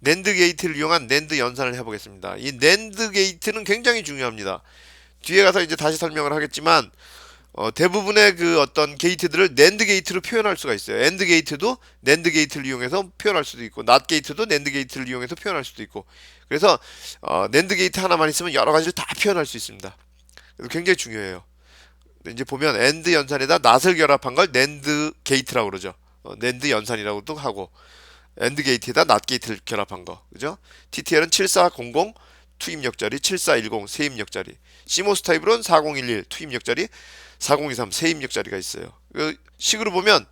낸드 게이트를 이용한 낸드 연산을 해보겠습니다. 이 낸드 게이트는 굉장히 중요합니다. 뒤에 가서 이제 다시 설명을 하겠지만 어, 대부분의 그 어떤 게이트들을 낸드 게이트로 표현할 수가 있어요. 엔드 게이트도 낸드 게이트를 이용해서 표현할 수도 있고, 낫 게이트도 낸드 게이트를 이용해서 표현할 수도 있고. 그래서 어, 낸드 게이트 하나만 있으면 여러 가지를 다 표현할 수 있습니다. 그래서 굉장히 중요해요. 이제 보면 엔드 연산에다 낫을 결합한 걸 낸드 게이트라고 그러죠. 어, 낸드 연산이라고도 하고, 엔드 게이트에다 낫 게이트를 결합한 거, 그죠? TTL은 7400 투입력 자리, 7410 세입력 자리, 시모스 타입으로는 4011 투입력 자리, 4023 세입력 자리가 있어요. 그 식으로 보면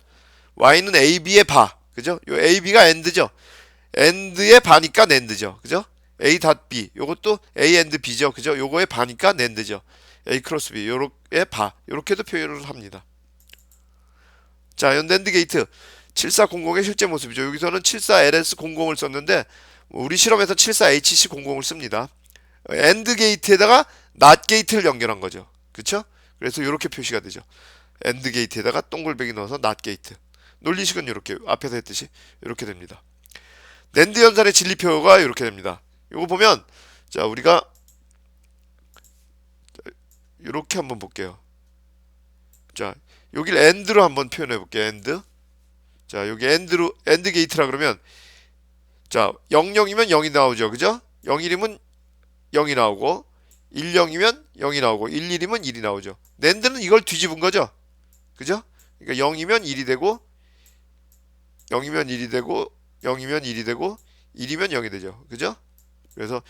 y는 ab의 바, 그죠? 요 ab가 end죠. end의 바니까 낸드죠, 그죠? a 닷 b, 요것도 a and b죠, 그죠? 요거의 바니까 낸드죠. a 크로스 b, 요렇게 바, 요렇게도 표현을 합니다. 자, 연 낸드 게이트 7400의 실제 모습이죠. 여기서는 74LS00을 썼는데 우리 실험에서 74HC00을 씁니다. 엔드 게이트에다가 낫 게이트를 연결한 거죠. 그렇죠? 그래서 이렇게 표시가 되죠. 엔드 게이트에다가 동글뱅이 넣어서 낫 게이트. 논리식은 이렇게 앞에서 했듯이 이렇게 됩니다. 낸드 연산의 진리표가 이렇게 됩니다. 이거 보면 자 우리가 이렇게 한번 볼게요. 자 여기를 엔드로 한번 표현해 볼게요. 엔드. 자 여기 엔드로 엔드 게이트라 그러면 자 00이면 0이 나오죠. 그죠? 01이면 0이 나오고 10이면 0이 나오고 11이면 1이 나오죠. 낸드는 이걸 뒤집은 거죠. 그죠? 그러니까 0이면 1이 되고 0이면 1이 되고 0이면 1이 되고 1이면 0이 되죠. 그죠? 그래서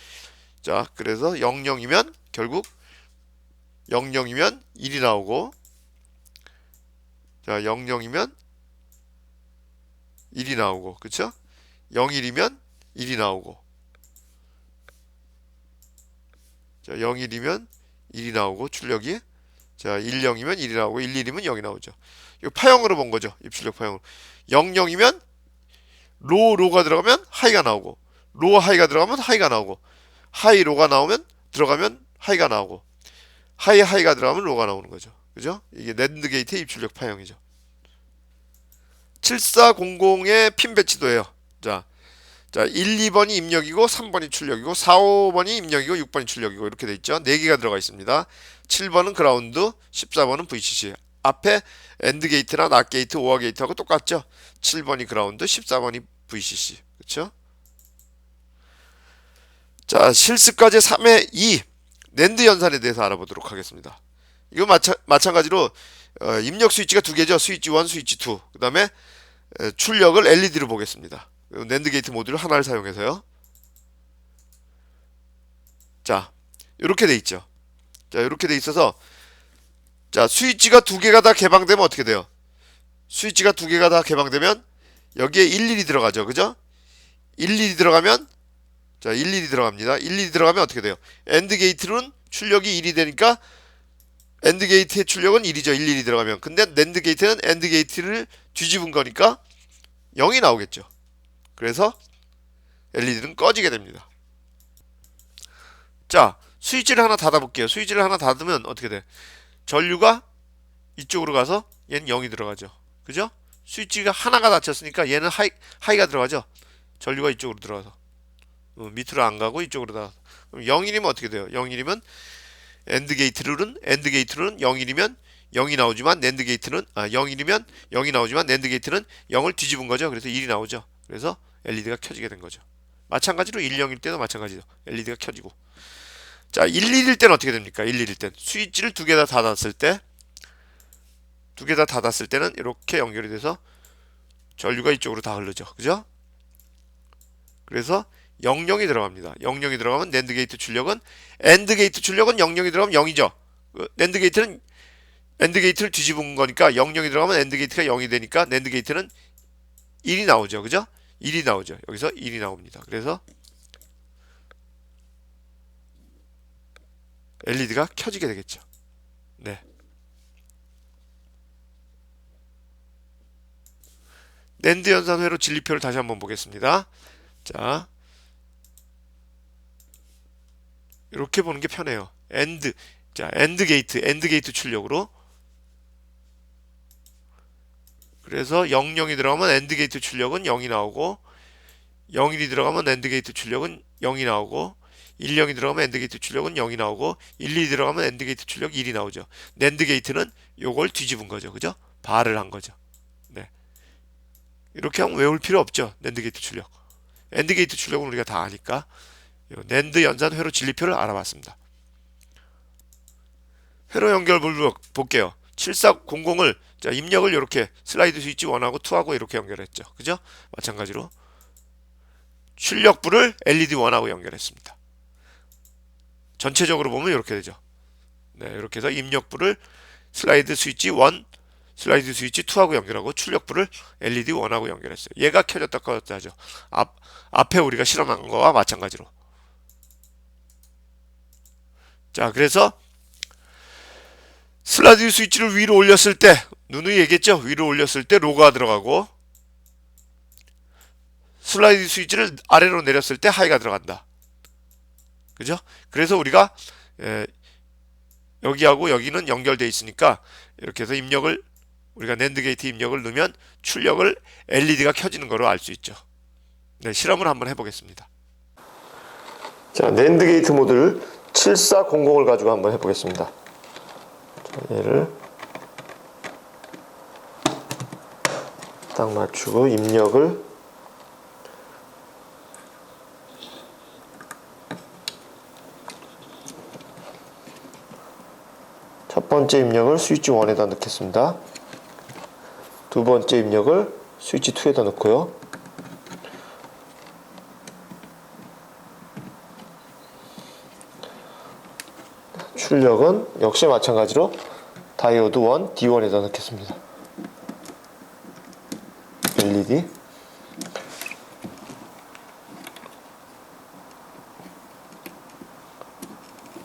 자, 그래서 00이면 결국 00이면 1이 나오고 자, 00이면 1이 나오고 그쵸? 01이면 1이 나오고 자, 01이면 1이 나오고 출력이 자, 10이면 1이 나오고 11이면 0이 나오죠. 이거 파형으로 본 거죠. 입출력 파형으로. 00이면 로 로가 들어가면 하이가 나오고 로 하이가 들어가면 하이가 나오고 하이 로가 나오면 들어가면 하이가 나오고 하이 하이가 들어가면 로가 나오는 거죠. 그죠? 이게 랜드 게이트의 입출력 파형이죠. 7400의 핀 배치도예요. 자, 자, 1, 2번이 입력이고 3번이 출력이고 4, 5번이 입력이고 6번이 출력이고 이렇게 돼 있죠. 4개가 들어가 있습니다. 7번은 그라운드, 14번은 VCC. 앞에 엔드 게이트나 낫 게이트, 오어 게이트하고 똑같죠. 7번이 그라운드, 14번이 VCC. 그렇죠? 자, 실습과제 3의 2 랜드 연산에 대해서 알아보도록 하겠습니다. 이거 마찬, 마찬가지로 어, 입력 스위치가 두 개죠. 스위치 1, 스위치 2. 그다음에 에, 출력을 LED로 보겠습니다. 낸드 게이트 모듈 하나를 사용해서요. 자, 이렇게 돼 있죠. 자, 이렇게 돼 있어서 자, 스위치가 두 개가 다 개방되면 어떻게 돼요? 스위치가 두 개가 다 개방되면 여기에 일일이 들어가죠. 그죠? 일일이 들어가면 자, 일일이 들어갑니다. 일일이 들어가면 어떻게 돼요? 엔드 게이트는 출력이 1이 되니까 엔드 게이트의 출력은 1이죠. 일일이 들어가면. 근데 낸드 게이트는 엔드 게이트를 뒤집은 거니까 0이 나오겠죠. 그래서 LED는 꺼지게 됩니다. 자, 스위치를 하나 닫아 볼게요. 스위치를 하나 닫으면 어떻게 돼? 전류가 이쪽으로 가서 얘는 0이 들어가죠. 그죠? 스위치가 하나가 닫혔으니까 얘는 하이, 하이가 들어가죠. 전류가 이쪽으로 들어가서. 어, 밑으로 안 가고 이쪽으로 다. 그럼 0일이면 어떻게 돼요? 0일이면 엔드 게이트는 엔드 게이트는 0일이면 0이 나오지만 낸드 게이트는 아 0일이면 0이 나오지만 낸드 게이트는 0을 뒤집은 거죠. 그래서 1이 나오죠. 그래서 LED가 켜지게 된 거죠. 마찬가지로 1, 0일 때도 마찬가지죠. LED가 켜지고. 자, 1, 1일 때는 어떻게 됩니까? 1, 1일 땐 스위치를 두 개 다 닫았을 때 두 개 다 닫았을 때는 이렇게 연결이 돼서 전류가 이쪽으로 다 흐르죠. 그죠? 그래서 00이 들어갑니다. 00이 들어가면 낸드 게이트 출력은 엔드 게이트 출력은 00이 들어가면 0이죠. 낸드 게이트는 엔드 게이트를 뒤집은 거니까 00이 들어가면 엔드 게이트가 0이 되니까 낸드 게이트는 1이 나오죠. 그죠? 1이 나오죠. 여기서 1이 나옵니다. 그래서 LED가 켜지게 되겠죠. 네. 낸드 연산회로 진리표를 다시 한번 보겠습니다. 자, 이렇게 보는 게 편해요. 엔드, 자, 엔드 게이트, 엔드 게이트 출력으로. 그래서 00이 들어가면 엔드 게이트 출력은 0이 나오고 01이 들어가면 낸드 게이트 출력은 0이 나오고 10이 들어가면 엔드 게이트 출력은 0이 나오고 12 들어가면 엔드 게이트 출력 1이 나오죠. 낸드 게이트는 요걸 뒤집은 거죠. 그죠? 발을 한 거죠. 네. 이렇게 하면 외울 필요 없죠. 낸드 게이트 출력. 엔드 게이트 출력은 우리가 다 아니까 요 낸드 연산 회로 진리표를 알아봤습니다. 회로 연결 불 볼게요. 7400을 자, 입력을 이렇게 슬라이드 스위치 1하고 2하고 이렇게 연결했죠. 그죠? 마찬가지로 출력부를 LED 1하고 연결했습니다. 전체적으로 보면 이렇게 되죠. 네, 이렇게 해서 입력부를 슬라이드 스위치 1, 슬라이드 스위치 2하고 연결하고 출력부를 LED 1하고 연결했어요. 얘가 켜졌다 꺼졌다 하죠. 앞, 앞에 우리가 실험한 거와 마찬가지로. 자, 그래서 슬라이드 스위치를 위로 올렸을 때 누누이 얘기했죠. 위로 올렸을 때 로가 들어가고 슬라이드 스위치를 아래로 내렸을 때 하이가 들어간다. 그죠? 그래서 우리가 에, 여기하고 여기는 연결돼 있으니까 이렇게 해서 입력을 우리가 낸드 게이트 입력을 넣으면 출력을 LED가 켜지는 거로 알 수 있죠. 네, 실험을 한번 해보겠습니다. 자, 낸드 게이트 모드를 7400을 가지고 한번 해보겠습니다. 자, 얘를 딱 맞추고 입력을 첫 번째 입력을 스위치 1에다 넣겠습니다. 두 번째 입력을 스위치 2에다 넣고요. 출력은 역시 마찬가지로 다이오드 1, D1에다 넣겠습니다. LED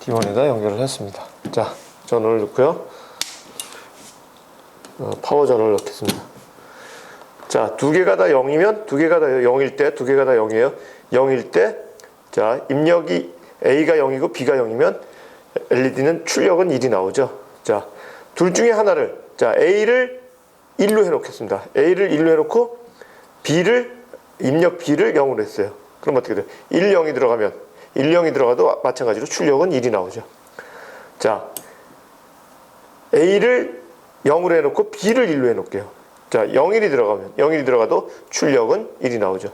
D1에다 연결을 했습니다. 자, 전원을 넣고요. 어, 파워 전원을 넣겠습니다. 자, 두 개가 다 0이면 두 개가 다 0일 때, 두 개가 다 0이에요. 0일 때, 자, 입력이 A가 0이고 B가 0이면 LED는 출력은 1이 나오죠. 자, 둘 중에 하나를, 자, A를 1로 해 놓겠습니다. A를 1로 해 놓고 B를, 입력 B를 0으로 했어요. 그럼 어떻게 돼요? 1, 0이 들어가면, 1, 0이 들어가도 마찬가지로 출력은 1이 나오죠. 자, A를 0으로 해놓고 B를 1로 해놓을게요. 자, 01이 들어가면 01이 들어가도 출력은 1이 나오죠.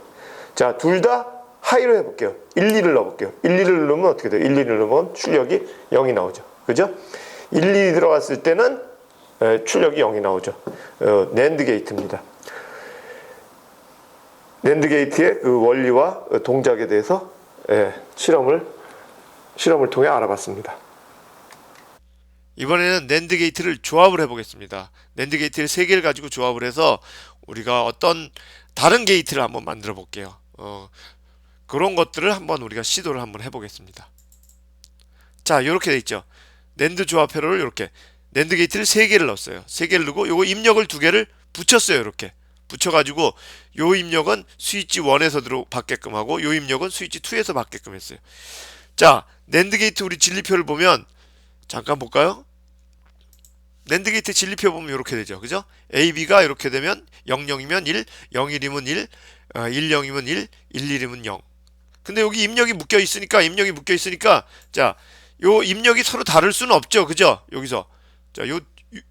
자, 둘 다 하이로 해볼게요. 1, 2를 넣어볼게요. 1, 2를 넣으면 어떻게 돼요? 1, 2를 넣으면 출력이 0이 나오죠. 그죠? 1, 2이 들어갔을 때는 에, 출력이 0이 나오죠. 어, 낸드 게이트입니다. 낸드 게이트의 그 원리와 동작에 대해서 예, 실험을 실험을 통해 알아봤습니다. 이번에는 낸드 게이트를 조합을 해보겠습니다. 낸드 게이트를 세 개를 가지고 조합을 해서 우리가 어떤 다른 게이트를 한번 만들어 볼게요. 어, 그런 것들을 한번 우리가 시도를 한번 해보겠습니다. 자, 이렇게 돼 있죠. 낸드 조합 회로를 이렇게 낸드 게이트를 세 개를 넣었어요. 세 개를 넣고 요거 입력을 두 개를 붙였어요. 이렇게 붙여가지고 요 입력은 스위치 1에서 들어 받게끔 하고 요 입력은 스위치 2에서 받게끔 했어요. 자, 낸드 게이트 우리 진리표를 보면 잠깐 볼까요? 낸드 게이트 진리표 보면 이렇게 되죠. 그죠? A, B가 이렇게 되면 00이면 1, 01이면 1, 어, 10이면 1, 11이면 0. 근데 여기 입력이 묶여 있으니까 입력이 묶여 있으니까 자, 요 입력이 서로 다를 수는 없죠. 그죠? 여기서 자, 요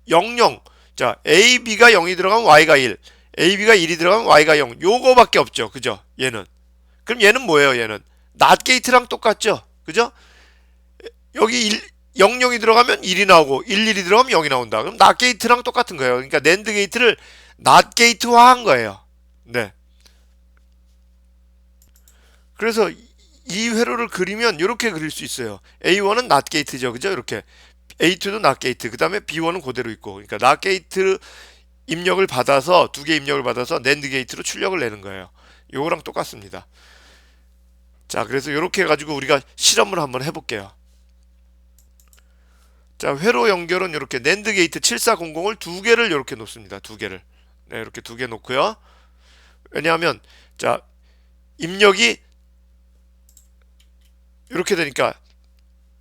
00. 자, A, B가 0이 들어가면 Y가 1. A, B가 1이 들어가면 Y가 0. 요거밖에 없죠. 그죠? 얘는. 그럼 얘는 뭐예요? 얘는 낫 게이트랑 똑같죠. 그죠? 여기 1 00이 들어가면 1이 나오고 11이 들어가면 0이 나온다. 그럼 낫 게이트랑 똑같은 거예요. 그러니까 낸드 게이트를 낫 게이트화 한 거예요. 네. 그래서 이 회로를 그리면 이렇게 그릴 수 있어요. A1은 낫 게이트죠. 그죠? 이렇게. A2도 낫 게이트. 그다음에 B1은 그대로 있고. 그러니까 낫 게이트 입력을 받아서 두 개 입력을 받아서 낸드 게이트로 출력을 내는 거예요. 요거랑 똑같습니다. 자, 그래서 이렇게 해 가지고 우리가 실험을 한번 해 볼게요. 자, 회로 연결은 이렇게 낸드 게이트 7400을 두 개를 이렇게 놓습니다. 두 개를. 네, 이렇게 두 개 놓고요. 왜냐하면 자, 입력이 이렇게 되니까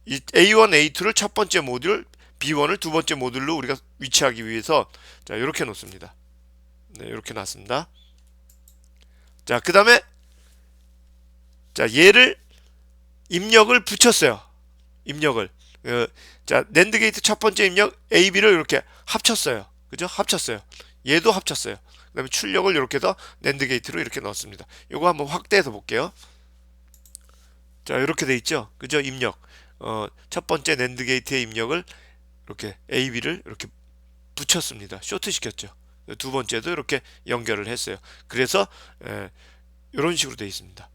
이 A1, A2를 첫 번째 모듈, B1을 두 번째 모듈로 우리가 위치하기 위해서 자, 이렇게 놓습니다. 네, 이렇게 놨습니다. 자, 그 다음에 자, 얘를 입력을 붙였어요. 입력을. 어, 자, 낸드 게이트 첫 번째 입력 AB를 이렇게 합쳤어요. 그죠? 합쳤어요. 얘도 합쳤어요. 그 다음에 출력을 이렇게 해서 낸드 게이트로 이렇게 넣었습니다. 요거 한번 확대해서 볼게요. 자, 이렇게 돼 있죠. 그죠? 입력. 어, 첫 번째 낸드 게이트의 입력을 이렇게 AB를 이렇게 붙였습니다. 쇼트 시켰죠. 두 번째도 이렇게 연결을 했어요. 그래서 에, 이런 식으로 돼 있습니다.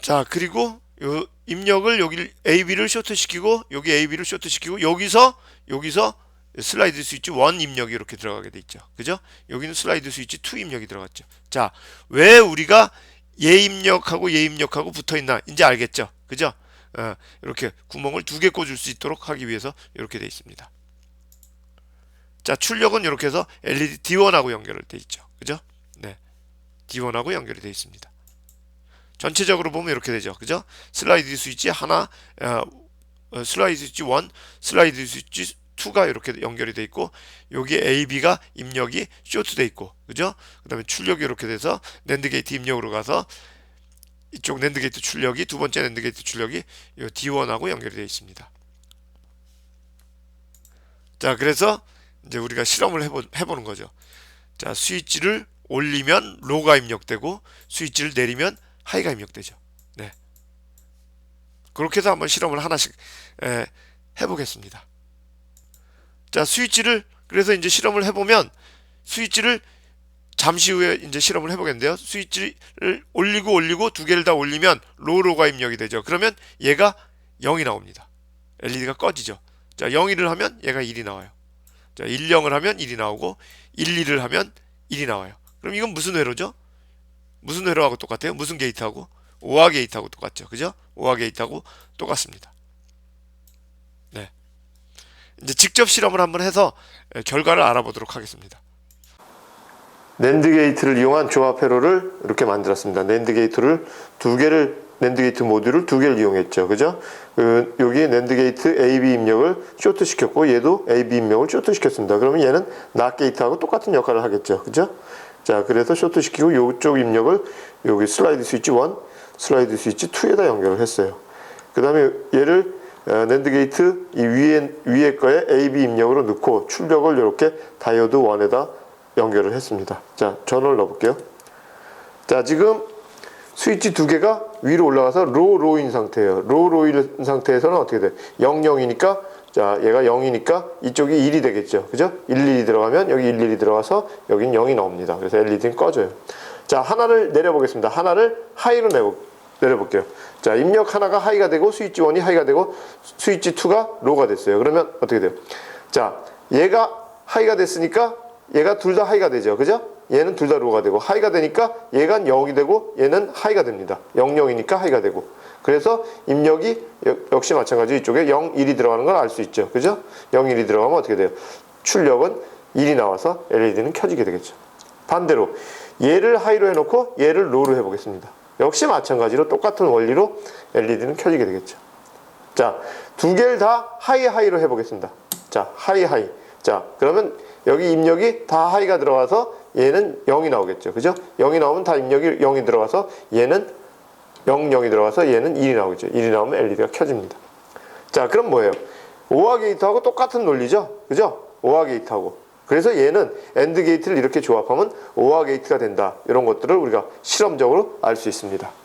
자, 그리고 요 입력을 여기 AB를 쇼트 시키고 여기 AB를 쇼트 시키고 여기서 여기서 슬라이드 스위치 1 입력이 이렇게 들어가게 돼 있죠. 그죠? 여기는 슬라이드 스위치 2 입력이 들어갔죠. 자, 왜 우리가 얘 입력하고 얘 입력하고 붙어 있나? 이제 알겠죠? 그죠? 어, 이렇게 구멍을 두 개 꽂을 수 있도록 하기 위해서 이렇게 돼 있습니다. 자, 출력은 이렇게 해서 LED D1하고 연결돼 있죠. 그죠? 네. D1하고 연결이 되어 있습니다. 전체적으로 보면 이렇게 되죠. 그죠? 슬라이드 스위치 하나, 어, 어, 슬라이드 스위치 1, 슬라이드 스위치 2가 이렇게 연결이 돼 있고 여기 AB가 입력이 쇼트 돼 있고 그죠? 그 다음에 출력이 이렇게 돼서 낸드 게이트 입력으로 가서 이쪽 낸드 게이트 출력이 두 번째 낸드 게이트 출력이 이 D1하고 연결이 되어 있습니다. 자, 그래서 이제 우리가 실험을 해보, 해보는 거죠. 자, 스위치를 올리면 로가 입력되고 스위치를 내리면 하이가 입력되죠. 네. 그렇게 해서 한번 실험을 하나씩 에, 해보겠습니다. 자, 스위치를 그래서 이제 실험을 해보면 스위치를 잠시 후에 이제 실험을 해보겠는데요. 스위치를 올리고 올리고 두 개를 다 올리면 로로가 입력이 되죠. 그러면 얘가 0이 나옵니다. LED가 꺼지죠. 자, 0, 1을 하면 얘가 1이 나와요. 자, 1, 0을 하면 1이 나오고 1, 2를 하면 1이 나와요. 그럼 이건 무슨 회로죠? 무슨 회로하고 똑같아요? 무슨 게이트하고? 오화 게이트하고 똑같죠. 그죠? 오화 게이트하고 똑같습니다. 네. 이제 직접 실험을 한번 해서 결과를 알아보도록 하겠습니다. 낸드 게이트를 이용한 조합 회로를 이렇게 만들었습니다. 낸드 게이트를 두 개를 낸드 게이트 모듈을 두 개를 이용했죠. 그죠? 그 여기 낸드 게이트 AB 입력을 쇼트 시켰고 얘도 AB 입력을 쇼트 시켰습니다. 그러면 얘는 낫 게이트하고 똑같은 역할을 하겠죠. 그죠? 자, 그래서 쇼트 시키고 이쪽 입력을 여기 슬라이드 스위치 1, 슬라이드 스위치 2에다 연결을 했어요. 그다음에 얘를 어, 낸드 게이트 이 위에 위에 거에 AB 입력으로 넣고 출력을 이렇게 다이오드 1에다 연결을 했습니다. 자, 전원을 넣어볼게요. 자, 지금 스위치 두 개가 위로 올라가서 로 로인 상태예요. 로 로인 상태에서는 어떻게 돼? 0, 0이니까 자, 얘가 0이니까 이쪽이 1이 되겠죠. 그죠? 1, 1이 들어가면 여기 1, 1이 들어가서 여긴 0이 나옵니다. 그래서 LED는 꺼져요. 자, 하나를 내려보겠습니다. 하나를 하이로 내보, 내려볼게요. 자, 입력 하나가 하이가 되고 스위치 1이 하이가 되고 스위치 2가 로가 됐어요. 그러면 어떻게 돼요? 자, 얘가 하이가 됐으니까 얘가 둘 다 하이가 되죠. 그죠? 얘는 둘 다 로가 되고 하이가 되니까 얘가 0이 되고 얘는 하이가 됩니다. 0, 0이니까 하이가 되고 그래서 입력이 역시 마찬가지 이쪽에 0, 1이 들어가는 걸 알 수 있죠. 그죠? 0, 1이 들어가면 어떻게 돼요? 출력은 1이 나와서 LED는 켜지게 되겠죠. 반대로 얘를 하이로 해놓고 얘를 로로 해보겠습니다. 역시 마찬가지로 똑같은 원리로 LED는 켜지게 되겠죠. 자, 두 개를 다 하이 하이로 해보겠습니다. 자, 하이 하이. 자, 그러면 여기 입력이 다 하이가 들어가서 얘는 0이 나오겠죠. 그죠? 0이 나오면 다 입력이 0이 들어가서 얘는 0, 0이 들어가서 얘는 1이 나오겠죠. 1이 나오면 LED가 켜집니다. 자, 그럼 뭐예요? 오화 게이트하고 똑같은 논리죠. 그죠? 오화 게이트하고. 그래서 얘는 엔드 게이트를 이렇게 조합하면 오화 게이트가 된다. 이런 것들을 우리가 실험적으로 알 수 있습니다.